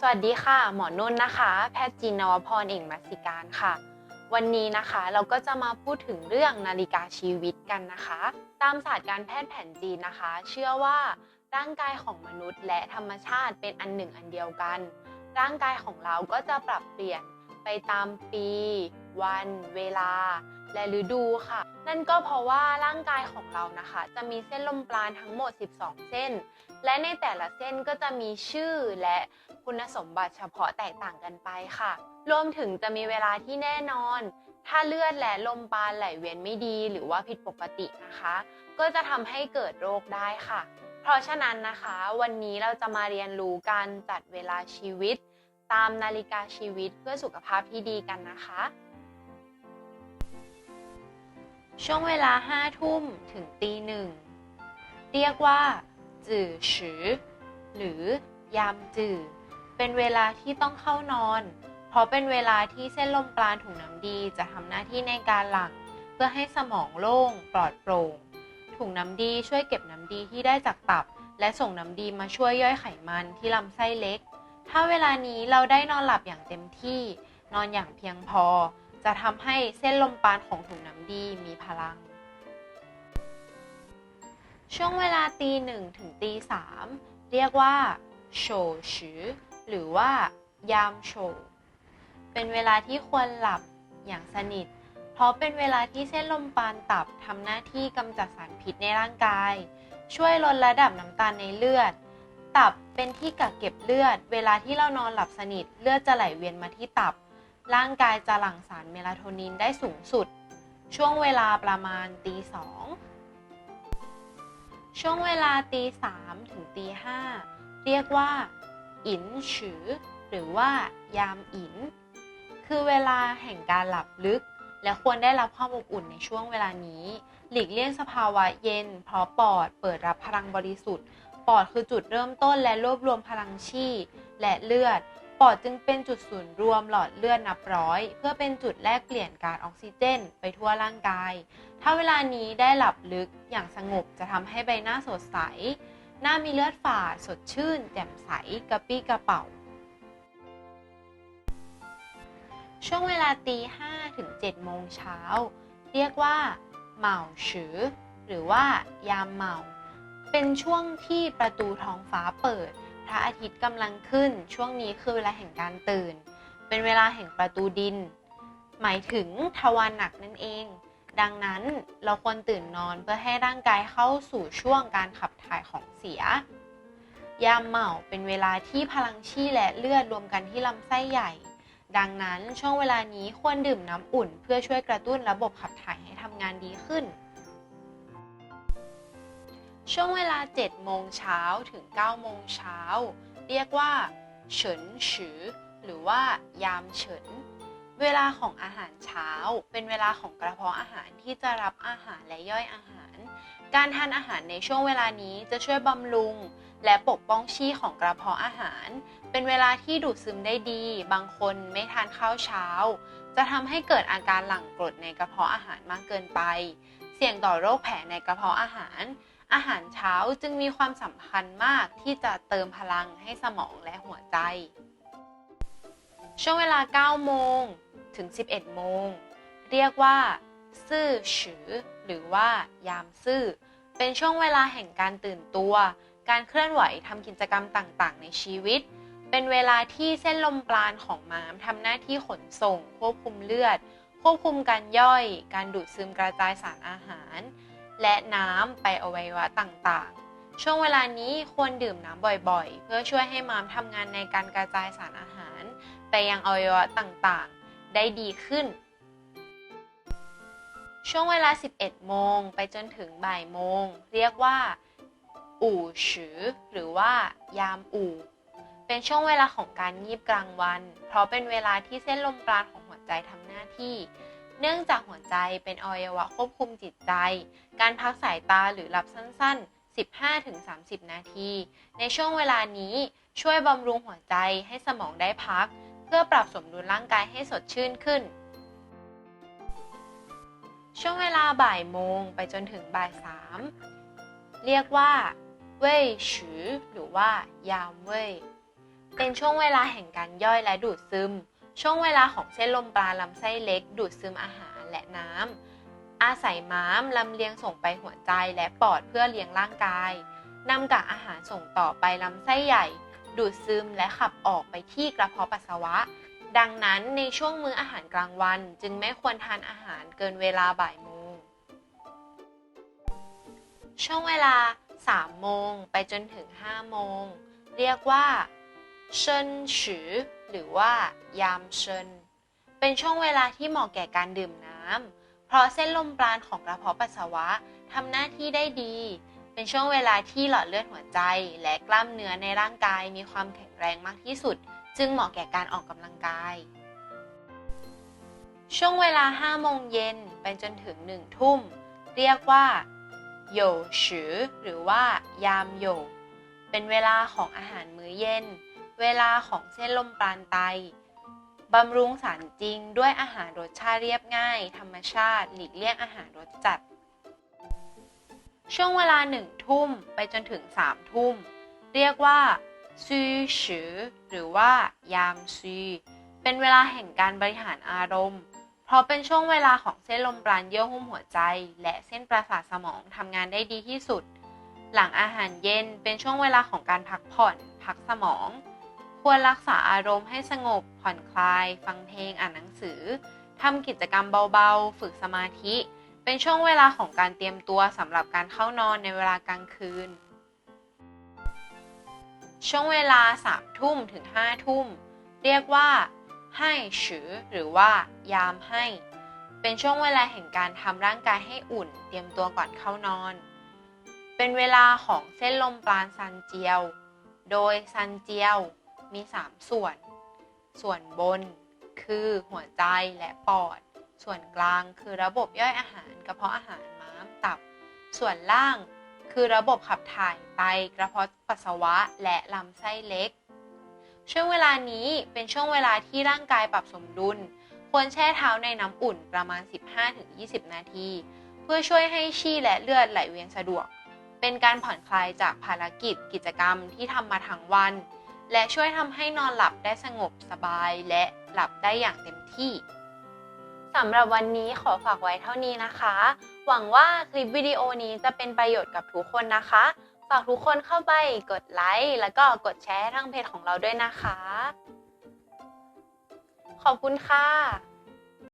สวัสดีค่ะ หมอนุ่นนะคะ แพทย์จินนวพรเอกมัสิการค่ะ วันนี้นะคะเราก็จะมาพูดถึงเรื่องนาฬิกาชีวิตกันนะคะ ตามศาสตร์การแพทย์แผนจีนนะคะ เชื่อว่าร่างกายของมนุษย์และธรรมชาติเป็นอันหนึ่งอันเดียวกัน ร่างกายของเราก็จะปรับเปลี่ยนไปตามปี วัน เวลา และฤดูค่ะ นั่นก็เพราะว่าร่างกายของเรานะคะ จะมีเส้นลมปราณทั้งหมด 12 เส้น และในแต่ละเส้นก็จะมีชื่อและคุณสมบัติเฉพาะแตกต่างกันไปค่ะ รวมถึงจะมีเวลาที่แน่นอน ถ้าเลือดและลมปราณไหลเวียนไม่ดี หรือว่าผิดปกตินะคะ ก็จะทำให้เกิดโรคได้ค่ะ เพราะฉะนั้นนะคะ วันนี้เราจะมาเรียนรู้การจัดเวลาชีวิต ตามนาฬิกาชีวิตเพื่อสุขภาพที่ดีกันนะคะ ช่วงเวลา5ทุ่มถึงตีหนึ่ง เรียกว่า จื่อฉือ หรือยามจื่อ เป็นเวลาที่ต้องเข้านอน เพราะเป็นเวลาที่เส้นลมปราณถุงน้ำดีจะทำหน้าที่ในการหลั่งเพื่อให้สมองโล่ง ปลอดโปร่ง ถุงน้ำดีช่วยเก็บน้ำดีที่ได้จากตับ และส่งน้ำดีมาช่วยย่อยไขมันที่ลำไส้เล็ก ถ้าเวลานี้เราได้นอนหลับอย่างเต็มที่ นอนอย่างเพียงพอ จะทำให้เส้นลมปราณของถุงน้ำดีมีพลัง ช่วงเวลาตีหนึ่งถึงตีสามเรียกว่าโฉฉือหรือว่ายามโฉเป็นเวลาที่ควรหลับอย่างสนิท เพราะเป็นเวลาที่เส้นลมปราณตับทำหน้าที่กำจัดสารพิษในร่างกาย ช่วยลดระดับน้ำตาลในเลือด ตับเป็นที่กักเก็บเลือด เวลาที่เรานอนหลับสนิทเลือดจะไหลเวียนมาที่ตับ ร่างกายจะหลั่งสารเมลาโทนินได้สูงสุด ช่วงเวลาประมาณตีสองช่วงเวลาตีสามถึงตีห้าเรียกว่า อินฉือ หรือว่ายามอิน คือเวลาแห่งการหลับลึก และควรได้รับความอบอุ่นในช่วงเวลานี้ หลีกเลี่ยงสภาวะเย็น เพราะปอดเปิดรับพลังบริสุทธิ์ ปอดคือจุดเริ่มต้นและรวบรวมพลังชีพและเลือด อดจึงเป็นจุดศูนย์รวมหลอดเลือดนับร้อย เพื่อเป็นจุดแลกเปลี่ยนก๊าซออกซิเจน ไปทั่วร่างกาย ถ้าเวลานี้ได้หลับลึกอย่างสงบจะทำให้ใบหน้าสดใส หน้ามีเลือดฝาด สดชื่น แจ่มใสกระปี้กระเป๋า ช่วงเวลาตีห้ถึง7โมงเช้า เรียกว่าเหมาฉือ หรือว่ายามเหมา เป็นช่วงที่ประตูท้องฟ้าเปิด พระอาทิตย์กำลังขึ้น ช่วงนี้คือเวลาแห่งการตื่น เป็นเวลาแห่งประตูดิน หมายถึงทวารหนักนั่นเอง ดังนั้นเราควรตื่นนอนเพื่อให้ร่างกายเข้าสู่ช่วงการขับถ่ายของเสีย ยามเหมาเป็นเวลาที่พลังชีและเลือดรวมกันที่ลำไส้ใหญ่ ดังนั้นช่วงเวลานี้ควรดื่มน้ำอุ่น เพื่อช่วยกระตุ้นระบบขับถ่ายให้ทำงานดีขึ้น ช่วงเวลา 7 โมงเช้าถึง 9 โมงเช้า เรียกว่าเฉินฉือ หรือว่ายามเฉิน เวลาของอาหารเช้า เป็นเวลาของกระเพาะอาหารที่จะรับอาหารและย่อยอาหาร การทานอาหารในช่วงเวลานี้จะช่วยบำรุง และปกป้องชีของกระเพาะอาหาร เป็นเวลาที่ดูดซึมได้ดี บางคนไม่ทานข้าวเช้า จะทำให้เกิดอาการหลั่งกรดในกระเพาะอาหารมากเกินไป เสี่ยงต่อโรคแผลในกระเพาะอาหาร อาหารเช้าจึงมีความสำคัญมากที่จะเติมพลังให้สมองและหัวใจ ช่วงเวลา 9 โมงถึง 11 โมง เรียกว่า ซื่อฉือ หรือว่ายามซื่อ เป็นช่วงเวลาแห่งการตื่นตัว การเคลื่อนไหวทำกิจกรรมต่างๆ ในชีวิต เป็นเวลาที่เส้นลมปราณของม้ามทำหน้าที่ขนส่ง ควบคุมเลือด ควบคุมการย่อย การดูดซึมกระจายสารอาหาร และน้ำไปอวัยวะต่างๆ ช่วงเวลานี้ควรดื่มน้ำบ่อยๆ เพื่อช่วยให้ม้ามทำงานในการกระจายสารอาหาร ไปยังอวัยวะต่างๆ ได้ดีขึ้น ช่วงเวลา 11 โมงไปจนถึงบ่ายโมง เรียกว่า อู่ฉือ หรือว่ายามอู่ เป็นช่วงเวลาของการงีบกลางวัน เพราะเป็นเวลาที่เส้นลมปราณของหัวใจทำหน้าที่ เนื่องจากหัวใจเป็นอวัยวะควบคุมจิตใจ การพักสายตาหรือหลับสั้น ๆ 15-30 นาที ในช่วงเวลานี้ช่วยบำรุงหัวใจให้สมองได้พัก เพื่อปรับสมดุลร่างกายให้สดชื่นขึ้น ช่วงเวลาบ่ายโมงไปจนถึงบ่ายสามเรียกว่า เว่ยฉือหรือว่ายามเว่ยเป็นช่วงเวลาแห่งการย่อยและดูดซึม ช่วงเวลาของเส้นลมปราลำไส้เล็ก ดูดซึมอาหารและน้ำ อาศัยม้ามลำเลียงส่งไปหัวใจและปอดเพื่อเลี้ยงร่างกายนำกากอาหารส่งต่อไปลำไส้ใหญ่ ดูดซึมและขับออกไปที่กระเพาะปัสสาวะ ดังนั้นในช่วงมื้ออาหารกลางวัน จึงไม่ควรทานอาหารเกินเวลาบ่ายโมง ช่วงเวลา3โมงไปจนถึง5โมง เรียกว่า เชินฉือ หรือว่ายามเชินเป็นช่วงเวลาที่เหมาะแก่การดื่มน้ำ เพราะเส้นลมปราณของกระเพาะปัสสาวะทำหน้าที่ได้ดี เป็นช่วงเวลาที่หลอดเลือดหัวใจ และกล้ามเนื้อในร่างกายมีความแข็งแรงมากที่สุด จึงเหมาะแก่การออกกำลังกาย ช่วงเวลา 5 โมงเย็นไปจนถึง 1 ทุ่ม เรียกว่าโยชือหรือว่ายามโยเป็นเวลาของอาหารมื้อเย็น เวลาของเส้นลมปราณไตบำรุงสารจริงด้วยอาหารรสชาติเรียบง่าย ธรรมชาติ หลีกเลี่ยงอาหารรสจัด ช่วงเวลาหนึ่งทุ่มไปจนถึงสามทุ่ม เรียกว่าซีชือหรือว่ายามซีเป็นเวลาแห่งการบริหารอารมณ์ เพราะเป็นช่วงเวลาของเส้นลมปราณเยื่อหุ้มหัวใจ และเส้นประสาทสมองทำงานได้ดีที่สุด หลังอาหารเย็นเป็นช่วงเวลาของการพักผ่อน พักสมอง ควรรักษาอารมณ์ให้สงบ ผ่อนคลาย ฟังเพลงอ่านหนังสือทำกิจกรรมเบาๆ ฝึกสมาธิ เป็นช่วงเวลาของการเตรียมตัวสำหรับการเข้านอนในเวลากลางคืน ช่วงเวลา3ทุ่มถึง5ทุ่ม เรียกว่า ให้ฉือหรือว่า ยามให้ เป็นช่วงเวลาแห่งการทำร่างกายให้อุ่น เตรียมตัวก่อนเข้านอน เป็นเวลาของเส้นลมปราณซันเจียว โดยซันเจียว มี 3 ส่วน ส่วนบนคือหัวใจและปอด ส่วนกลางคือระบบย่อยอาหารกระเพาะอาหารม้ามตับ ส่วนล่างคือระบบขับถ่ายไตกระเพาะปัสสาวะและลำไส้เล็ก ช่วงเวลานี้เป็นช่วงเวลาที่ร่างกายปรับสมดุล ควรแช่เท้าในน้ำอุ่นประมาณ 15-20 นาที เพื่อช่วยให้ชีและ เลือดไหลเวียนสะดวก เป็นการผ่อนคลายจากภารกิจกิจกรรมที่ทำมาทั้งวัน และช่วยทำให้นอนหลับได้สงบสบายและหลับได้อย่างเต็มที่สำหรับวันนี้ขอฝากไว้เท่านี้นะคะ หวังว่าคลิปวิดีโอนี้จะเป็นประโยชน์กับทุกคนนะคะ ฝากทุกคนเข้าไปกดไลค์แล้วก็กดแชร์ทางเพจของเราด้วยนะคะ ขอบคุณค่ะ